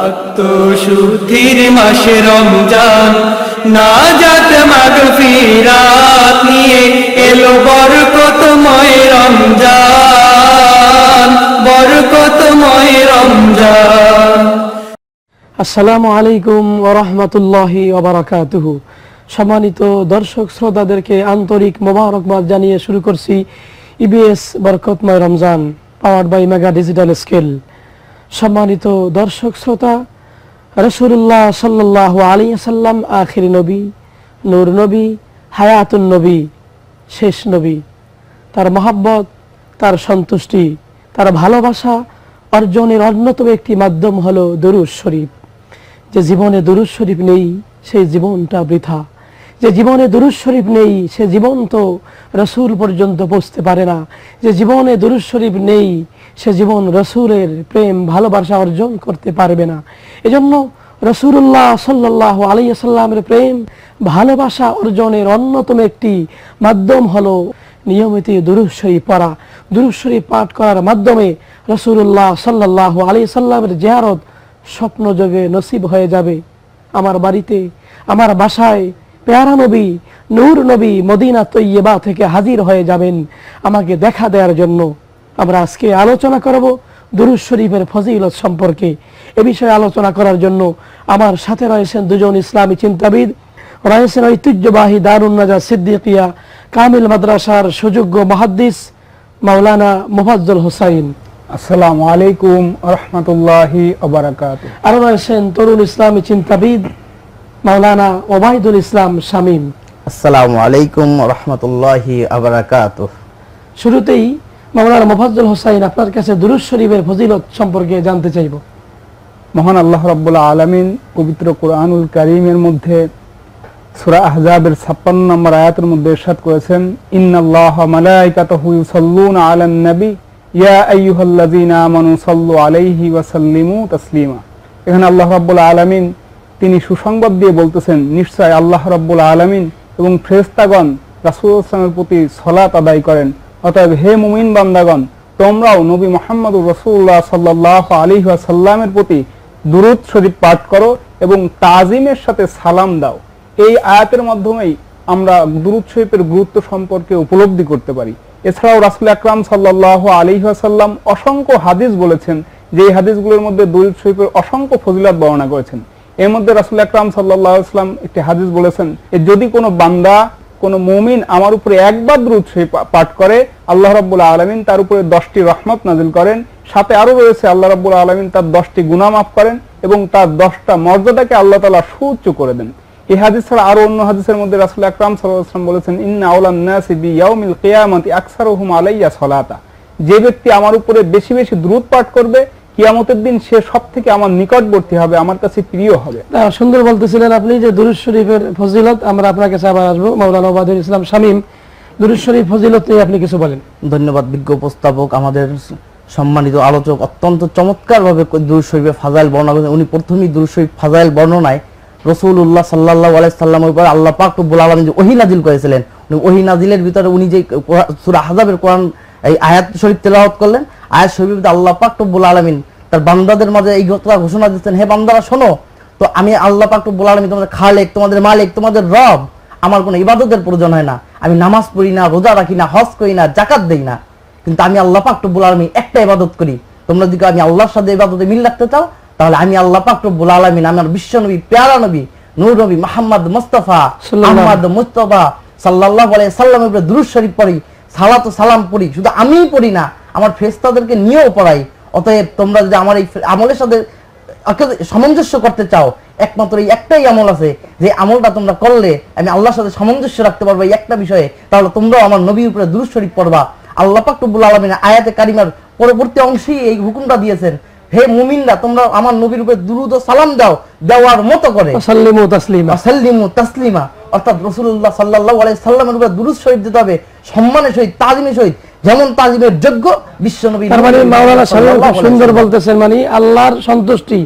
আত্মশুদ্ধির মাসে রমজান না যাত মাগফিরাত নিয়ে এলো বরকতময় রমজান বরকতময় রমজান। আসসালামু আলাইকুম ওরহমতুল্লাহি ওবরাকাতুহু সম্মানিত দর্শক শ্রোতাদেরকে আন্তরিক মোবারকবাদ জানিয়ে শুরু করছি ইবিএস বরকতময় Ramzan powered by mega digital scale সম্মানিত দর্শক, শ্রোতা রসুল্লাহ সাল্লাহ আলী সাল্লাম আখির নবী, নূর নবী, হায়াতুন নবী, শেষ নবী। তার মহাব্বত, তার সন্তুষ্টি, তার ভালোবাসা অর্জনের অন্যতম একটি মাধ্যম হলো দরুদ শরীফ। যে জীবনে দরুদ শরীফ নেই, সেই জীবনটা বৃথা। যে জীবনে দরুদ শরীফ নেই, সে জীবন তো রসুল পর্যন্ত পৌঁছতে পারে না। যে জীবনে দরুদ শরীফ নেই সে জীবন রসুলের প্রেম, ভালোবাসা অর্জন করতে পারবে না। এজন্য রসুল্লাহ সাল্লাহ আলাইসাল্লামের প্রেম, ভালোবাসা অর্জনের অন্যতম একটি মাধ্যম হলো নিয়মিত দুরুদ শরীফ পড়া। দুরুদ শরীফ পাঠ করার মাধ্যমে রসুল্লাহ সাল্লাহ আলি সাল্লামের জেয়ারত স্বপ্ন যোগে নসিব হয়ে যাবে। আমার বাড়িতে, আমার বাসায় পেয়ারা নবী, নূর নবী মদিনা তৈয়বা থেকে হাজির হয়ে যাবেন। আমাকে দেখা দেওয়ার জন্য আমরা আজকে আলোচনা করব দুরুদ শরীফের ফজিলত সম্পর্কে। এ বিষয়ে আলোচনা করার জন্য আমার সাথে রয়েছেন দুজন ইসলামী চিন্তাবিদ রয়েছেন ঐতিহ্যবাহী দারুণ দারুন্নাজা সিদ্দিকিয়া কামিল মাদ্রাসার সুযোগ্য মহাদ্দিস মাওলানা মুফাজ্জল হোসাইন। আসসালামু আলাইকুম রহমতুল্লাহি আরও রয়েছেন তরুণ ইসলামী চিন্তাবিদ মাওলানা ওবায়দুল ইসলাম শামীম। আসসালামু আলাইকুম রহমতুল্লাহি আবরাকাত শুরুতেই মুফাজ্জল হোসাইন আপনার কাছে দুরুদ শরীফের ফজিলত সম্পর্কে জানতে চাইব। মহান আল্লাহ রাব্বুল আলামিন পবিত্র কোরআনুল কারীমের মধ্যে সূরা আহজাবের 56 নম্বর আয়াতের মধ্যে ইরশাদ করেছেন, ইন্নাল্লাহ আলান নবী, ইয়া আইয়ুহাল্লাযীনা আমানু সাল্লু আলাইহি ওয়া সাল্লিমু তাসলিমা। এখানে আল্লাহ রাব্বুল আলামিন তিনি সুসংবাদ দিয়ে বলতেছেন, নিশ্চয় আল্লাহ রাব্বুল আলামিন এবং ফেরেশতাগণ রাসূল সাল্লাল্লাহু প্রতি সলাত আদায় করেন। অতএব হে মুমিন বান্দাগণ, তোমরাও নবী মোহাম্মদুর রসুল্লাহ সাল্লাহ আলী সাল্লামের প্রতি দুরুদ শরীফ পাঠ করো এবং তাজিমের সাথে সালাম দাও। এই আয়াতের মাধ্যমেই আমরা দুরুদ শরীফের গুরুত্ব সম্পর্কে উপলব্ধি করতে পারি। এছাড়াও রাসুল আকরাম সাল্লাহ আলী সাল্লাম অসংখ্য হাদিস বলেছেন যে এই হাদিসগুলোর মধ্যে দুরুদ শরীফের অসংখ্য ফজিলাত বর্ণনা করেছেন। এর মধ্যে রাসুল আকরাম সাল্লাহ ইসলাম একটি হাদিস বলেছেন যদি কোনো বান্দা কোন মুমিন আমার উপরে একবার দ্রুত পাঠ করে, আল্লাহ রাব্বুল আলমিন তার উপরে দশটি রহমত নাজিল করেন। সাথে আরও রয়েছে, আল্লাহ রাব্বুল আলমিন তার দশটি গুনাহ মাফ করেন এবং তার দশটা মর্যাদাকে আল্লাহ তালা সুউচ্চ করে দেন। এই হাদিস ছাড়া আরও অন্য হাদিসের মধ্যে রাসুল আকরাম সাল্লাম বলেছেন, ইন্না আউলান নাসি বি ইয়াউমিল কিয়ামতি আলাইয়া সলাতা। যে ব্যক্তি আমার উপরে বেশি বেশি দ্রুত পাঠ করবে কিয়ামতের দিন সে সব থেকে আমার নিকটবর্তী হবে আমার কাছে প্রিয় হবে। সুন্দর বলতেছিলেন আপনি যে দুরুদ শরীফের ফজিলত আমরা আপনার কাছে আবার আসব। মাওলানা ওবায়দুল ইসলাম শামীম দুরুদ শরীফ ফজিলত নিয়ে আপনি কিছু বলেন। ধন্যবাদ বিজ্ঞ উপস্থাপক আমাদের সম্মানিত আলোচক অত্যন্ত চমৎকার ভাবে দুরুদ শরীফের ফাজাইল বর্ণনা করেছেন। উনি প্রথমেই দুরুদ শরীফ ফাজাইল বর্ণনায় রসুল্লাহ সাল্লাহ আলাই সাল্লামের উপর আল্লাহ পাক রব্বুল আলমিন যে ওহি নাজিল করেছিলেন ওহি নাজিলের ভিতরে উনি যে সুরা হাজাবের কোরআন এই আয়াত শরীফ তেলাওয়াত করলেন আয়াত শরীফ আল্লাহ পাক রব্বুল আলমিন তার বান্দাদের মাঝে এই কথা ঘোষণা দিচ্ছেন হে বান্দারা শোনো তো আমি আল্লাহ পাক রব্বুল আলমিন তোমাদের খালেক তোমাদের মালিক তোমাদের রব আমার কোনো ইবাদতের প্রয়োজন হয় না। আমি নামাজ পড়ি না রোজা রাখি না হজ করি না জাকাত দেই না। কিন্তু আমি আল্লাহ পাক রব্বুল আলমিন একটা ইবাদত করি। তোমরা যদি আমি আল্লাহর সাথে ইবাদতে মিল রাখতে চাও তাহলে আমি আল্লাহ পাক রব্বুল আলমিন আমার বিশ্ব নবী পেয়ারা নবী নূর নবী মোহাম্মদ মুস্তাফা আহমদ মুস্তফা সাল্লাহ সাল্লামের উপরে দুরুদ শরীফ পড়ি সালাত সালাম পড়ি। শুধু আমিই পড়ি না আমার ফেরেশতাদেরকে নিয়েও পড়াই। অতএব তোমরা যদি আমার এই আমলের সাথে সামঞ্জস্য করতে চাও একমাত্র এই একটাই আমল আছে যে আমলটা তোমরা করলে আমি আল্লাহর সাথে সামঞ্জস্য রাখতে পারব এই একটা বিষয়ে তাহলে তোমরাও আমার নবীর উপরে দুরুদ শরীফ পড়বা। আল্লাহ পাক রব্বুল আলামিন আয়াতে কারিমার পরবর্তী অংশেই এই হুকুমটা দিয়েছেন হে মুমিনরা তোমরা আমার নবীর উপরে দুরুদ ও সালাম দাও দেওয়ার মতো করে। সাল্লিমু তাসলিমা। সাল্লিমু তাসলিমা। অর্থাৎ রসুল্লাহ সাল্লাহ আলাই সাল্লামের উপরে দুরুদ শরীফ দিতে হবে সম্মানের সহিত তাজিমের সহিত। যেমন তাজিমের যোগ্য বিশ্বনবী তার মানে মাওলানা শামীম খুব সুন্দর বলতেছেন মানে আল্লাহর সন্তুষ্টি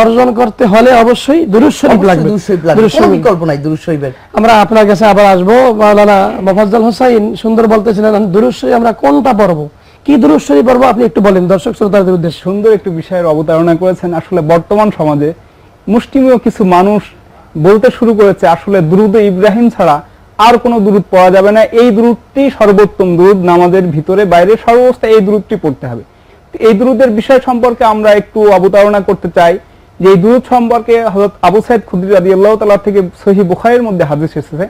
অর্জন করতে হলে অবশ্যই দুরুদ শরীফ লাগবে। দুরূদ শরীফ লাগবে। দুরূদ কোনো শরীফ। বিকল্প নাই দুরুদ শরীফের। আমরা আপনার কাছে আবার আসব মাওলানা মোফাজ্জল হোসাইন সুন্দর বলতেছিলেন দুরুদ শরীফ আমরা কোনটা পড়ব? কি দুরূদ শরীফ পড়ব? আপনি একটু বলেন দর্শক শ্রোতাদের উদ্দেশ্যে। সুন্দর একটু বিষয়ের অবতারণা করেছেন। আসলে বর্তমান সমাজে মুষ্টিমেয় কিছু মানুষ বলতে শুরু করেছে আসলে দ্রুত ইব্রাহিম ছাড়া আর কোনো দূরত পড়া যাবে না। এই দূরটি সর্বোত্তম দূরত নামাজের ভিতরে, বাইরে সর্বাবস্থায় এই দূরতটি পড়তে হবে। এই দূরতের বিষয় সম্পর্কে আমরা একটু অবতারণা করতে চাই যে এই দূরত সম্পর্কে হযরত আবু সাইদ খুদরি আল্লাহ তাআলা থেকে সহিহ বুখারীর মধ্যে হাদিস এসেছে।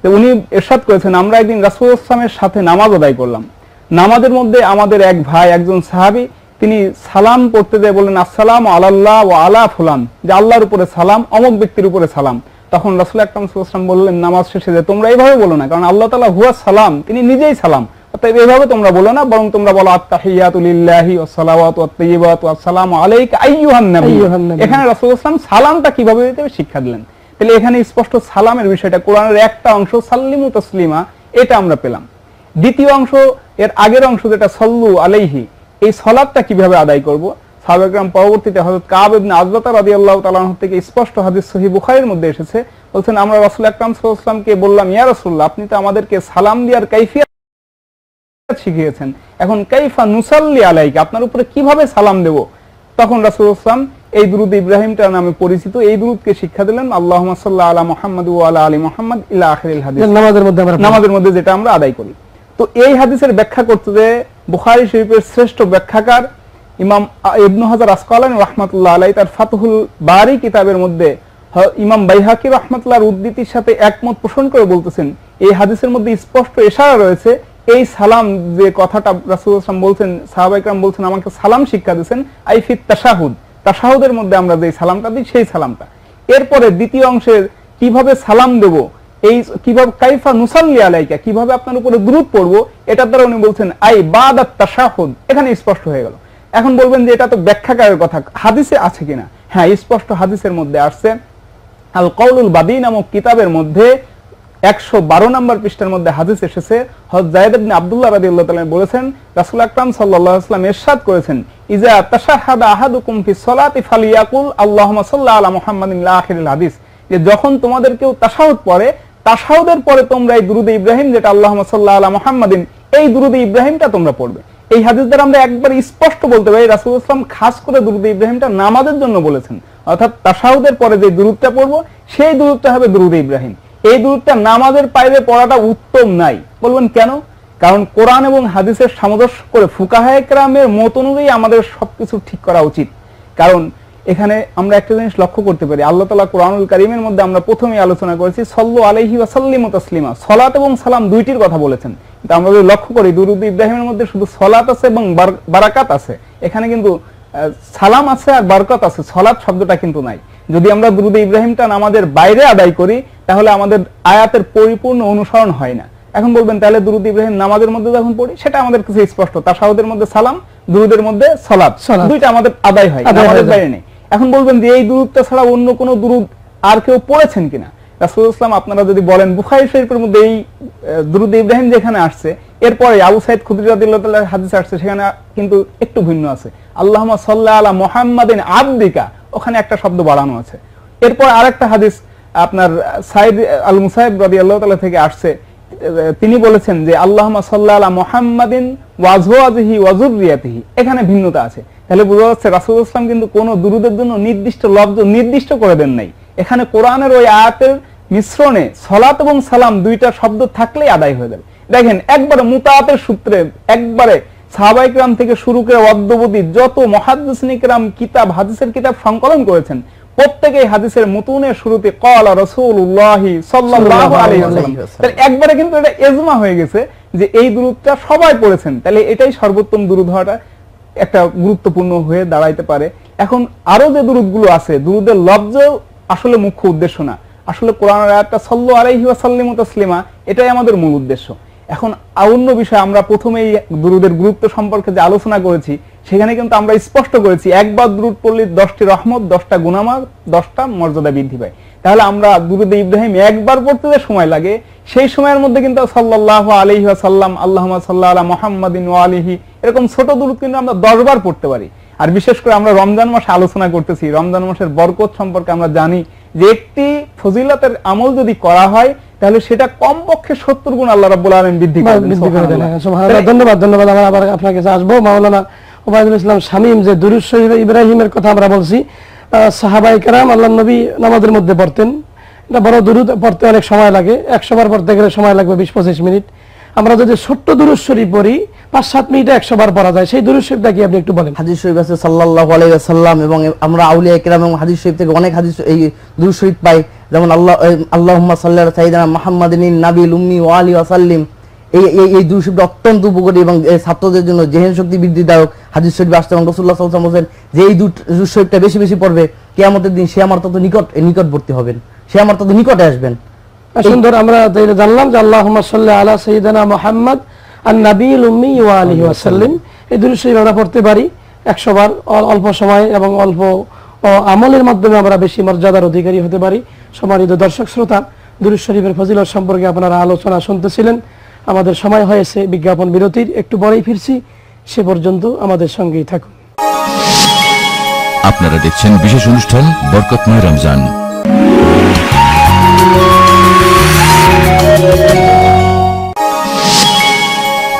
তো উনি এরশাদ করেছেন, আমরা একদিন রাসূল ইসলামের সাথে নামাজ আদায় করলাম। নামাজের মধ্যে আমাদের এক ভাই, একজন সাহাবী, তিনি সালাম পড়তে যায় বললেন, আসসালাম আলাল্লাহ ও আলা ফুলান। যে আল্লাহর উপরে সালাম, অমক ব্যক্তির উপরে সালাম। তখন রাসুল আকরাম সাল্লাম বললেন নামাজ শেষে যে তোমরা এইভাবে বলো না কারণ আল্লাহ তাআলা হুয়া সালাম তিনি নিজেই সালাম। অতএব এইভাবে তোমরা বলো না বরং তোমরা বলো আত্তাহিয়াতু লিল্লাহি ওয়াস সালাওয়াতু ওয়াত আসসালামু আলাইকা আইয়ুহান নবী। এখানে রাসূল সাল্লাম সালামটা কীভাবে দিতে শিক্ষা দিলেন। তাহলে এখানে স্পষ্ট সালামের বিষয়টা কোরআনের একটা অংশ সাল্লিমু তাসলিমা এটা আমরা পেলাম। দ্বিতীয় অংশ এর আগের অংশ যেটা সল্লু আলাইহি এই সলাদটা কীভাবে আদায় করব? সাহাবাকরাম পরবর্তীতে হযরত কাব ইবনে আজবাতা রাদিয়াল্লাহু তাআলা থেকে স্পষ্ট হাদিস সহিহ বুখারীর মধ্যে এসেছে। বলছেন আমরা রাসূল আকরাম সাল্লাল্লাহু আলাইহি ওয়াসাল্লামকে বললাম ইয়া রাসূলুল্লাহ আপনি তো আমাদেরকে সালাম দেওয়ার কাইফিয়ত শিখিয়েছেন। এখন কাইফা নুসাল্লি আলাইকা আপনার উপরে কীভাবে সালাম দেব? তখন এই দুরুদ ইব্রাহিমটার নামে পরিচিত এই দুরুদকে শিক্ষা দিলেন আল্লাহুম্মা সাল্লি আলা মুহাম্মাদ ওয়া আলা আলি মুহাম্মাদ ইলা আখিরিল হাদিস। নামাজের মধ্যে আমরা নামাজের মধ্যে যেটা আমরা আদায় করি। তো এই হাদিসের ব্যাখ্যা করতে যে বুখারী শরীফের শ্রেষ্ঠ ব্যাখ্যাকার ইমাম ইবনু হাজার আসকালানি রাহমাতুল্লাহ আলাই তার ফাতহুল বারি কিতাবের মধ্যে ইমাম বাইহাকি রাহমাতুল্লাহর উদ্ধৃতির সাথে একমত পোষণ করে বলতেছেন, এই হাদিসের মধ্যে স্পষ্ট ইশারা রয়েছে, এই সালাম যে কথাটা রাসূল সাল্লাম বলছেন সাহাবাইকরাম বলছেন, আমাকে সালাম শিক্ষা দিয়েছেন, আই ফিত তাশাহুদ। তাশাহুদের মধ্যে আমরা যে সালামটা দিই, সেই সালামটা। এরপরে দ্বিতীয় অংশের কীভাবে সালাম দেব, এই কীভাবে কাইফা নুসাল্লি আলাইকা, কীভাবে আপনার উপরে দ্রুত পড়ব, এটার দ্বারা উনি বলছেন, আই বাদাত তাশাহুদ। এখানে স্পষ্ট হয়ে গেল। এখন বলবেন যে এটা তো ব্যাখ্যাকারের কথা। হাদিসে আছে কিনা? হ্যাঁ স্পষ্ট হাদিসের মধ্যে আসছে। আল কৌলুল বাদী নামক কিতাবের মধ্যে একশো বারো নম্বর পৃষ্ঠার মধ্যে হাদিস এসেছে। হজ জায়দ ইবনে আব্দুল্লাহ রাদিয়াল্লাহু তাআলা বলেছেন, রাসূল আকরাম সাল্লাল্লাহু আলাইহি ওয়াসাল্লাম ইরশাদ করেছেন, ইজা তাশাহাদা আহাদুকুম সলাতি ফালিয়াকুল আল্লাহুম্মা সাল্লি আলা মুহাম্মাদিন ইলা আখিরিল হাদিস। যে যখন তোমাদের কেউ তাশাহুদ পড়ে, তাশাহুদের পরে তোমরা এই দুরুদে ইব্রাহিম, যেটা আল্লাহ সাল্লি আলা মুহাম্মাদিন, এই দুরুদে ইব্রাহিমটা তোমরা পড়বে। এই হাদিস দ্বারা আমরা একবার স্পষ্ট বলতে পারি, রাসুল ইসলাম খাস করে দুরুদ ইব্রাহিমটা নামাজের জন্য বলেছেন। অর্থাৎ তাসাউদের পরে যে দুরুদটা পড়ব, সেই দুরুদটা হবে দুরুদ ইব্রাহিম। এই দুরুদটা নামাজের বাইরে পড়াটা উত্তম নাই। বলবেন কেন? কারণ কোরআন এবং হাদিসের সামঞ্জস্য করে ফুকাহায়ে কেরামের মত অনুযায়ী আমাদের সবকিছু ঠিক করা উচিত। কারণ এখানে আমরা একটা জিনিস লক্ষ্য করতে পারি। আল্লাহ তালা কোরআনুল কারিমের মধ্যে আমরা প্রথমেই আলোচনা করেছি সল্লু আলাইহি ওয়াসাল্লিম তাসলিমা। সলাত এবং সালাম দুইটির কথা বলেছেন। কিন্তু আমরা যদি লক্ষ্য করি দুরুদ ইব্রাহিমের মধ্যে শুধু সলাত আছে এবং বারাকাত আছে। এখানে কিন্তু সালাম আছে আর বারকাত আছে। সলাত শব্দটা কিন্তু নাই। যদি আমরা দুরুদ ইব্রাহিমটা আমাদের বাইরে আদায় করি তাহলে আমাদের আয়াতের পরিপূর্ণ অনুসরণ হয় না। এখন বলবেন তাহলে দুরুদ ইব্রাহিম নামাজের মধ্যে যখন পড়ি সেটা আমাদের কাছে স্পষ্ট। তাসাউদের মধ্যে সালাম দুরুদের মধ্যে সলাৎ। দুইটা আমাদের আদায় হয় যায়। বাইরে নেই। এখন বলবেন যে এই দুরুদটা ছাড়া অন্য কোনো দুরুদ আর কেউ পড়েছেন কিনা? রাসূল ইসলাম আপনারা যদি বলেন, বুখারী শরীফের মধ্যে এই দুরুদ ইব্রাহিম যেখানে আসছে, এরপরে আবু সাইদ খুদরি হাদিস আসছে, সেখানে কিন্তু একটু ভিন্ন আছে। আল্লাহুম্মা সাল্লি আলা মুহাম্মাদিন আবদিকা, ওখানে একটা শব্দ বাড়ানো আছে। এরপর আরেকটা হাদিস, আপনার সাইদ আল মুসাইব আল্লাহ তাআলা থেকে আসছে তিনি বলেছেন যে, আল্লাহুম্মা সাল্লি আলা মুহাম্মাদিন ওয়াজওয়াজিহি ওয়াজুররিয়াতিহি এখানে ভিন্নতা আছে। তাহলে বোঝা যাচ্ছে রাসূল ইসলাম কিন্তু কোন দুরুদের জন্য নির্দিষ্ট লব্ধ নির্দিষ্ট করে দেন নাই। এখানে কোরআনের ওই আয়াতের মিশ্রণে সলাত এবং সালাম দুইটা শব্দ থাকলেই আদায় হয়ে যাবে। দেখেন একবারে মুতায়াতের সূত্রে একবারে সাহাবাইকরাম থেকে শুরু করে অদ্যবধি যত মহাদিসনিকরাম কিতাব হাদিসের কিতাব সংকলন করেছেন প্রত্যেকে হাদিসের মুতুনের শুরুতে কল রসুল্লাহি সাল্লাল্লাহু আলাইহি ওয়াসাল্লাম। তাহলে একবারে কিন্তু এটা এজমা হয়ে গেছে যে এই দুরুদটা সবাই পড়েছেন। তাহলে এটাই সর্বোত্তম দুরুদ হওয়াটা। একটা গুরুত্বপূর্ণ হয়ে দাঁড়াইতে পারে। এখন আরও যে দুরুদগুলো আছে, দুরুদের লব্জ আসলে মুখ্য উদ্দেশ্য না। আসলে কোরআনের আয়াতটা সল্লু আলাইহি ওয়াসাল্লিম তাসলিমা, এটাই আমাদের মূল উদ্দেশ্য। এখন অন্য বিষয় আমরা প্রথমেই দুরুদের গুরুত্ব সম্পর্কে যে আলোচনা করেছি, সেখানে কিন্তু আমরা স্পষ্ট করেছি, একবার দুরুদ পড়লে দশটি রহমত, দশটা গুনামা দশটা মর্যাদা বৃদ্ধি পায়। তাহলে আমরা দুরুদে ইব্রাহিম একবার পড়তে যে সময় লাগে, সেই সময়ের মধ্যে কিন্তু সাল্লাহ আলহি সাল্লাম আল্লাহ সাল্লাহ মোহাম্মদিন আলিহি এরকম ছোট দুরুদ কিন্তু আমরা দশবার পড়তে পারি। আর বিশেষ করে আমরা রমজান মাসে আলোচনা করতেছি রমজান মাসের বরকত সম্পর্কে আমরা জানি যে একটি ফজিলতের আমল যদি করা হয় তাহলে সেটা কমপক্ষে সত্তর গুণ আল্লাহ রাব্বুল আলামিন বৃদ্ধি। ধন্যবাদ ধন্যবাদ। আমরা আবার আপনার কাছে আসব। মাওলানা ওবায়দুল ইসলাম শামীম যে দুরুদ শরীফ ইব্রাহিমের কথা আমরা বলছি সাহাবাই কেরাম আল্লাহ নবী নামাজের মধ্যে পড়তেন। এটা বড় দুরুদ পড়তে অনেক সময় লাগে। একশো বার পড়তে গেলে সময় লাগবে বিশ পঁচিশ মিনিট। আমরা যদি ছোট্ট দুরুদ শরীফ পড়ি, পাঁচ, সাত মিনিটে একশো বার পড়া যায়। সেই দুরুদ শরীফটা কি আপনি একটু বলেন? হাদিস শরীফ আছে সাল্লাল্লাহু আলাইহি ওয়াসাল্লাম এবং আমরা আউলিয়া কিরাম এবং হাদিস শরীফ থেকে অনেক হাদিস এই দুরূদ শরীফ পাই। যেমন আল্লাহ আল্লাহুম্মা সাল্লি আলা সাইয়্যিদিনা মুহাম্মাদিন নাবিল উম্মি ওয়া আলিহি ওয়াসাল্লিম। এই এই এই দুরূদ শরীফটা অত্যন্ত উপকারী এবং ছাত্রদের জন্য জেহেন শক্তি বৃদ্ধিদায়ক হাদিস শরীফ আসছে এবং আলাইহি ওয়াসাল্লাম বলেন যে এই দুরূদ শরীফটা বেশি বেশি পড়বে। কিয়ামতের দিন সে আমার তত নিকট, নিকটবর্তী হবেন। সে আমার তত নিকটে আসবেন। সুন্দর আমরা জানলাম যে আল্লাহ সাল্লাহ আলা সঈদানা মোহাম্মদ আর নাবিল উম্মি ওয়া আলিহি ওয়াসাল্লিম। এই শরীফ আমরা পড়তে পারি একশো বার অল্প সময় এবং অল্প আমলের মাধ্যমে আমরা বেশি মর্যাদার অধিকারী হতে পারি। সম্মানিত দর্শক শ্রোতা, দুরূদ শরীফের ফজিলত সম্পর্কে আপনারা আলোচনা শুনতেছিলেন। আমাদের সময় হয়েছে বিজ্ঞাপন বিরতির, একটু পরেই ফিরছি। সে পর্যন্ত আমাদের সঙ্গেই থাকুন। আপনারা দেখছেন বিশেষ অনুষ্ঠান বরকতময় রমজান।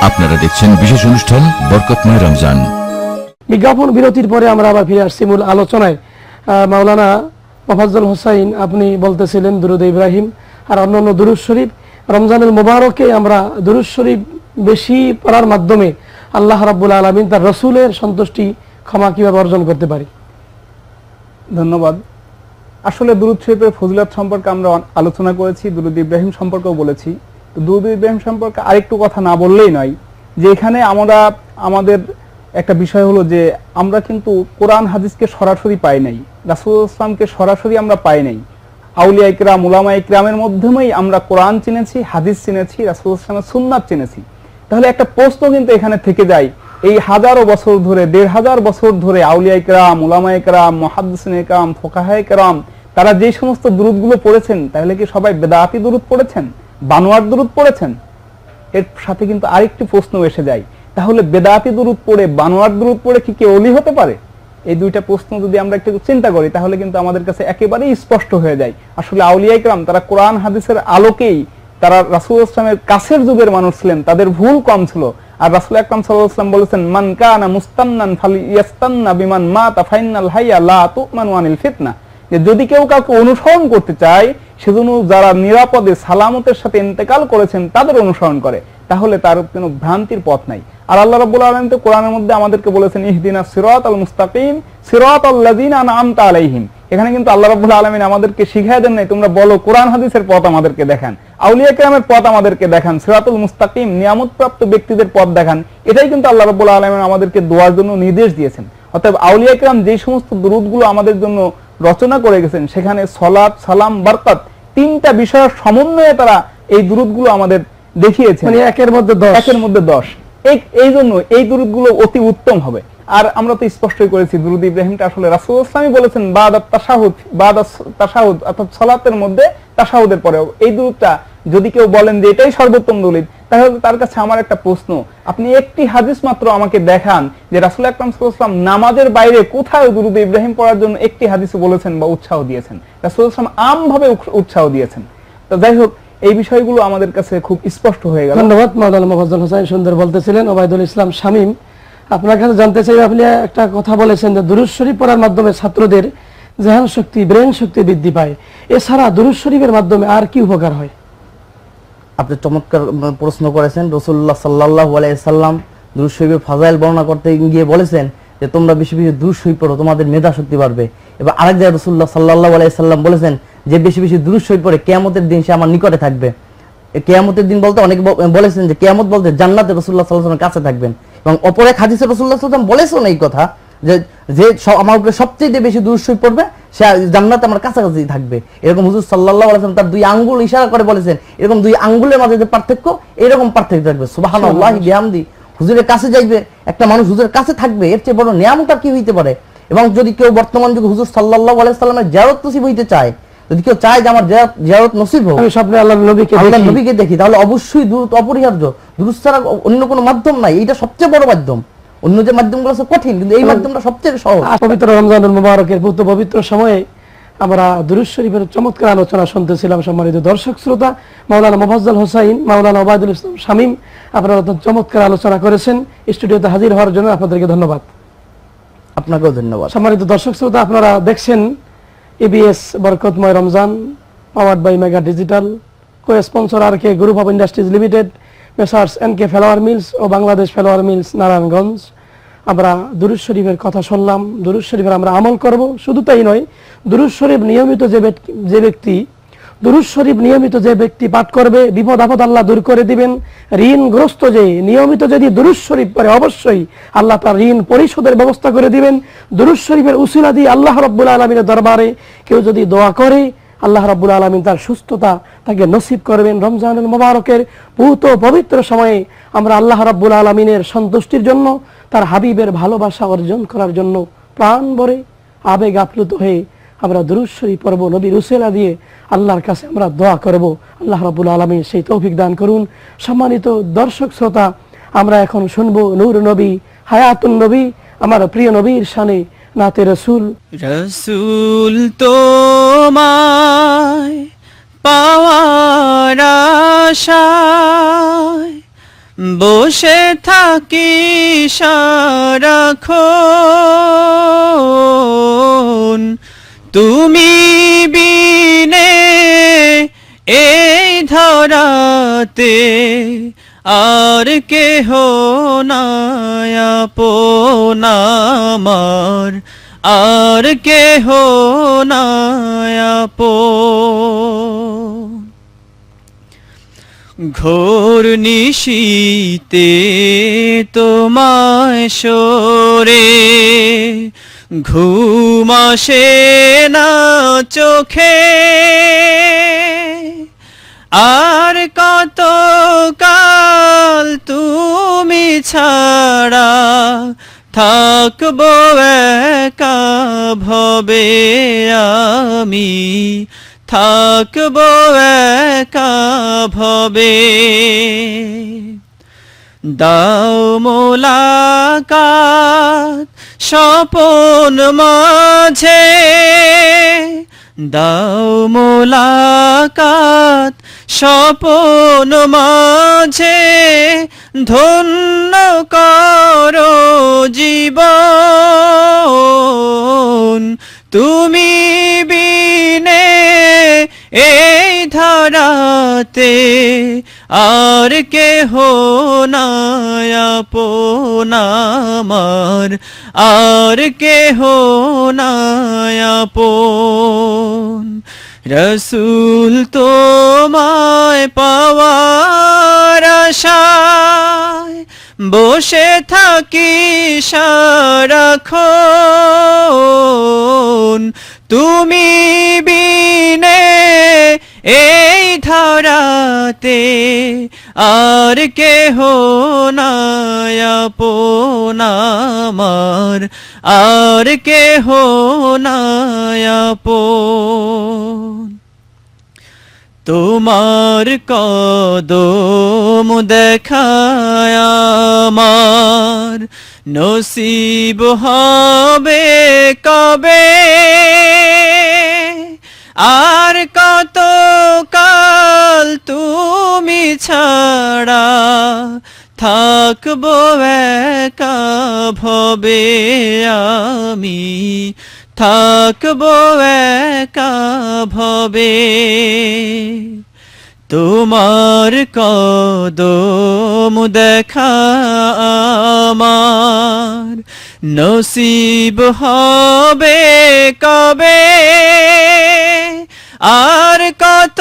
আপনারা দেখছেন বিশেষ অনুষ্ঠান বরকতময় রমজান। বিজ্ঞাপন বিরতির পরে আমরা আবার ফিরে আসছি মূল আলোচনায়। মাওলানা মোফাজ্জল হোসাইন আপনি বলতেছিলেন দুরুদ ইব্রাহিম আর অন্যান্য দুরুদ শরীফ। রমজানুল মুবারকে আমরা দুরুদ শরীফ বেশি পড়ার মাধ্যমে আল্লাহ রাব্বুল আলমিন তার রসুলের সন্তুষ্টি ক্ষমা কীভাবে অর্জন করতে পারি? ধন্যবাদ। আসলে দুরুদ শরীফের ফজিলত সম্পর্কে আমরা আলোচনা করেছি, দুরুদ ইব্রাহিম সম্পর্কেও বলেছি। তো দুরুদ ইব্রাহিম সম্পর্কে আরেকটু কথা না বললেই নয় যে এখানে আমরা, আমাদের একটা বিষয় হলো যে আমরা কিন্তু কোরআন হাদিসকে সরাসরি পাই নাই, রাসুল ইসলামকে সরাসরি আমরা পাই নাই। আউলিয়া ইকরাম, উলামা ইকরামের মাধ্যমেই আমরা কোরআন চিনেছি, হাদিস চিনেছি, রাসুল ইসলামের সুন্নাত চিনেছি। তাহলে একটা প্রশ্ন কিন্তু এখানে থেকে যায়, এই হাজারো বছর ধরে, দেড় হাজার বছর ধরে আউলিয়া ইকরাম, উলামা ইকরাম, মহাদ্দিসিন ইকরাম, ফোকাহা ইকরাম তারা যে সমস্ত দুরুদগুলো পড়েছেন, তাহলে কি সবাই বেদাতি দুরুদ পড়েছেন? বানোয়ার দুরুদ পড়েছেন? এর সাথে কিন্তু আরেকটি প্রশ্ন এসে যায়। তাহলে বেদাতি দুরুদ পড়ে বানোয়ার দুরুদ পড়ে কি কেউ অলি হতে পারে? এই দুইটা প্রশ্ন যদি আমরা একটু চিন্তা করি, তাহলে কিন্তু আমাদের কাছে একেবারেই স্পষ্ট হয়ে যায়। আসলে আউলিয়া ইকরাম, তারা কোরআন, হাদিসের আলোকেই তারা রাসুল ইসলামের কাছের যুগের মানুষ ছিলেন, তাদের ভুল কম ছিল। আর রাসুল আকরাম ওয়াসাল্লাম বলেছেন, মান কানা মুস্তান্নান ফালিয়াস্তান্না বিমান মাতা ফাইনাল হাইয়া লা তুমানু আনিল ফিতনা। যে যদি কেউ কাউকে অনুসরণ করতে চায়, সেজন্য যারা নিরাপদে, সালামতের সাথে ইন্তেকাল করেছেন, তাদের অনুসরণ করে। তাহলে তার কোনো ভ্রান্তির পথ নাই। আর আল্লাহ রাব্বুল আলামিন তো কোরআনের মধ্যে আমাদেরকে বলেছেন, ইহদিনা সিরাতাল মুস্তাকিম, সিরাতাল লাযিনা আনআমতা আলাইহিম। এখানে কিন্তু আল্লাহ রাব্বুল আলামিন আমাদেরকে শিখিয়ে দেন নাই, তোমরা বলো, কোরআন হাদিসের পথ আমাদেরকে দেখান, আউলিয়া কেরামের পথ আমাদেরকে দেখান, সিরাতুল মুস্তাকিম, নিয়ামতপ্রাপ্ত ব্যক্তিদের পথ দেখান। এটাই কিন্তু আল্লাহ রাব্বুল আলামিন আমাদেরকে দোয়ার জন্য নির্দেশ দিয়েছেন। অতএব আউলিয়া কেরাম যে সমস্ত দুরুদগুলো আমাদের জন্য রচনা করে গেছেন সেখানে সলাৎ সালাম বারকাত তিনটা বিষয়ের সমন্বয়ে তারা এই দুরুদগুলো আমাদের দেখিয়েছেন। মানে একের মধ্যে দশ। একের মধ্যে দশ। এই জন্য এই দুরুদগুলো অতি উত্তম হবে। আর আমরা তো স্পষ্টই করেছি দুরুদ ইব্রাহিমটা আসলে রাসূল ইসলামই বলেছেন বাদ তাশাহুদ বাদ তাশাহুদ অর্থাৎ সালাতের মধ্যে তাশাহুদের পরেও। এই দুরুদটা যদি কেউ বলেন যে এটাই সর্বোত্তম দলিল, তাহলে তার কাছে আমার একটা প্রশ্ন। আপনি একটি হাদিস মাত্র আমাকে দেখান যে রাসূল আকরাম নামাজের বাইরে কোথায় দুরুদ ইব্রাহিম পড়ার জন্য একটি হাদিসে বলেছেন বা উৎসাহ দিয়েছেন। রাসূল ইসলাম আমভাবে উৎস- উৎসাহ দিয়েছেন। তো যাই হোক, এই বিষয়গুলো আমাদের কাছে খুব স্পষ্ট হয়ে গেল। ধন্যবাদ মাওলানা মোফাজ্জল হোসাইন সুন্দর বলতেছিলেন, ওবায়দুল ইসলাম শামীম। আপনার কাছে জানতে চাই, আপনি একটা কথা বলেছেন যে দুরুদ শরীফ পড়ার মাধ্যমে ছাত্রদের জেহান শক্তি, ব্রেন শক্তি বৃদ্ধি পায়। এছাড়া দুরুদ শরীফের মাধ্যমে আর কি উপকার হয়? আপনি চমৎকার প্রশ্ন করেছেন। রসুল্লাহ সাল্লাহ আলাইসাল্লাম দুরুদ ফাজাইল বর্ণনা করতে গিয়ে বলেছেন যে, তোমরা বেশি বেশি দুরুদ পড়ো, তোমাদের মেধা শক্তি বাড়বে। এবার আরেক জায়গায় রসুল্লাহ সাল্লাহ আলাইসাল্লাম বলেছেন যে, বেশি বেশি দুরুদ শরীফ পড়ে, কেয়ামতের দিন সে আমার নিকটে থাকবে। কেয়ামতের দিন বলতে অনেকে বলেছেন যে, কেয়ামত বলতে জান্নাতে রসুল্লাহ সাল্লাহ কাছে থাকবেন। এবং অপর এক রসুল্লাহ সাল্লাম বলেছেন এই কথা যে যে আমার উপরে সবচেয়ে বেশি শরীফ পড়বে সে জান্নাতে আমার কাছাকাছি থাকবে। এরকম হুজুর সাল্লাল্লাহু আলাইহি তার দুই আঙ্গুল ইশারা করে বলেছেন এরকম দুই আঙ্গুলের মাঝে যে পার্থক্য এরকম পার্থক্য থাকবে। সুবহানাল্লাহি বিহামদি হুজুরের কাছে যাইবে একটা মানুষ হুজুরের কাছে থাকবে এর চেয়ে বড় নিয়ামটা কি হইতে পারে? এবং যদি কেউ বর্তমান যুগে হুজুর সাল্লাহ আলাইহি সাল্লামের জিয়ারত নসিব হইতে চায় যদি কেউ চায় যে আমার জিয়ারত নসিব হোক স্বপ্নে আল্লাহ নবীকে আল্লাহ দেখি। নবীকে দেখি তাহলে অবশ্যই দূরত অপরিহার্য। ছাড়া অন্য কোনো মাধ্যম নাই এইটা সবচেয়ে বড় মাধ্যম। অন্য যে মাধ্যমগুলো আছে কঠিন কিন্তু এই মাধ্যমটা সবচেয়ে সহজ। পবিত্র রমজানুল মুবারকের পুত্র পবিত্র সময়ে আমরা দুরুজ শরীফের চমৎকার আলোচনা শুনতেছিলাম সম্মানিত দর্শক শ্রোতা মাওলানা মোফাজ্জল হোসাইন মাওলানা ওবায়দুল ইসলাম শামীম আপনারা অত্যন্ত চমৎকার আলোচনা করেছেন। স্টুডিওতে হাজির হওয়ার জন্য আপনাদেরকে ধন্যবাদ। আপনাকেও ধন্যবাদ। সম্মানিত দর্শক শ্রোতা আপনারা দেখছেন এবিএস বরকতময় Ramzan powered by mega digital co sponsor R K group of industries limited Messrs N K flour mills O Bangladesh flour mills Narayanganj. আমরা দুরুজ শরীফের কথা শুনলাম দুরুজ শরীফের আমরা আমল করব, শুধু তাই নয় দুরুজ শরীফ নিয়মিত যে যে ব্যক্তি দুরুজ শরীফ নিয়মিত যে ব্যক্তি পাঠ করবে, বিপদ আপদ আল্লাহ দূর করে দিবেন। ঋণগ্রস্ত যে নিয়মিত যদি দুরুজ শরীফ পড়ে, অবশ্যই আল্লাহ তার ঋণ পরিশোধের ব্যবস্থা করে দিবেন। দুরুজ শরীফের উসিলা দিয়ে আল্লাহ রব্বুল আলমিনের দরবারে কেউ যদি দোয়া করে আল্লাহ রাব্বুল আলমিন তার সুস্থতা তাকে নসিব করবেন। রমজানুল মোবারকের পুত পবিত্র সময়ে আমরা আল্লাহ রাব্বুল আলমিনের সন্তুষ্টির জন্য, তার হাবিবের ভালোবাসা অর্জন করার জন্য প্রাণ ভরে আবেগ আপ্লুত হয়ে আমরা দুরুশ্বরী পর্ব নবীর উসেলা দিয়ে আল্লাহর কাছে আমরা দোয়া করব। আল্লাহ রাব্বুল আলমিন সেই তৌফিক দান করুন। সম্মানিত দর্শক শ্রোতা, আমরা এখন শুনব নূর নবী, হায়াতুন নবী, আমার প্রিয় নবীর শানে নাতে রসুল। রসুল তোমায় পাওয়ার বসে থাকি সারাক্ষণ। তুমি বিনে এই ধরাতে আর কেহ নায়াপনামার আর কেহ নায়াপন ঘোর নিশীতে তোমায় সরে ঘুম আসে না চোখে। আর কত কাল তুমি ছাড়া থাকব একা ভবে আমি? থাকব একা ভবে। দাও মোলাকাত স্বপন মাঝে। দাও মোলাকাত স্বপন মাঝে ধন্য করো জীবন। তুমি বিনে এই ধরাতে আর কেহ নায়াপনামার আর কেহ নায়াপন রসুল তোমায় পাওয়ার আশায় বসে থাকি সারাক্ষণ। তুমি বিনে এই ধরাতে আর কে কেহ নায়াপনামার আর কে কেহ নায়াপন তোমার কদম দেখায় আমার, নসিব হবে কবে? আর কত কাল তুমি ছাড়া থাকব একা ভবে আমি? থাকব একা ভবে তোমার কদম দেখা আমার। নসিব হবে কবে? আর কত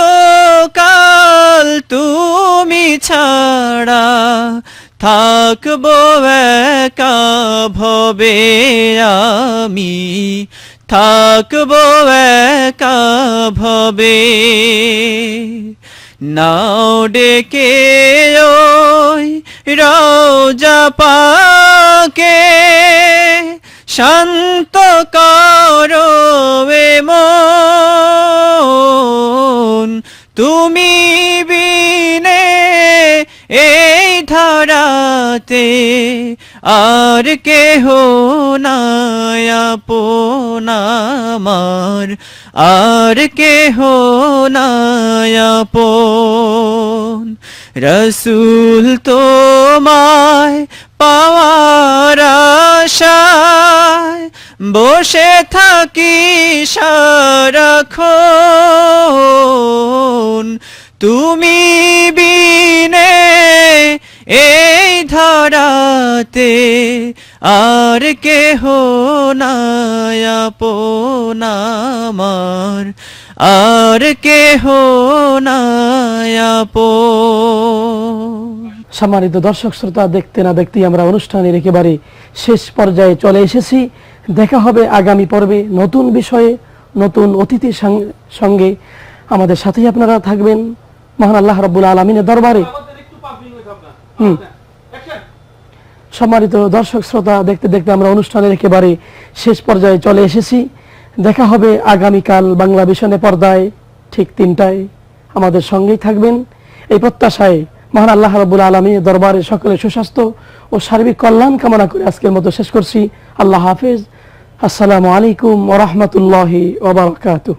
কাল তুমি ছাড়া থাকব একা ভবে আমি? থাকব একা ভবে নাও ডেকে ওই রওজা পাকে শান্ত করো মন। তুমি বিনে এই ধরা ধরাতে আর কেহ আপন আমার, আর কেহ নাই আপন। রসুল তোমায় পাওয়ার আশায় বসে থাকি সারাক্ষণ। তুমি বিনে এই ধরাতে আর কেহ নাই আপন আমার। আর কেহ নাই আপন। সম্মানিত দর্শক, শ্রোতা, দেখতে না দেখতেই আমরা অনুষ্ঠানের একেবারে শেষ পর্যায়ে চলে এসেছি। দেখা হবে আগামী পর্বে নতুন বিষয়ে, নতুন অতিথির সঙ্গে। আমাদের সাথেই আপনারা থাকবেন। মহান আল্লাহ রব্বুল আলমিনের দরবারে। সম্মানিত দর্শক, শ্রোতা, দেখতে দেখতে আমরা অনুষ্ঠানের একেবারে শেষ পর্যায়ে চলে এসেছি। দেখা হবে আগামীকাল বাংলা ভিশনে পর্দায়, ঠিক তিনটায়। আমাদের সঙ্গেই থাকবেন। এই প্রত্যাশায় মহান আল্লাহ রবুল আলমী দরবারে সকলে সুস্বাস্থ্য ও সার্বিক কল্যাণ কামনা করে আজকের মতো শেষ করছি। আল্লাহ হাফিজ। আসসালামু আলাইকুম ওরহমতুল্লাহি ওবরাকাতুহ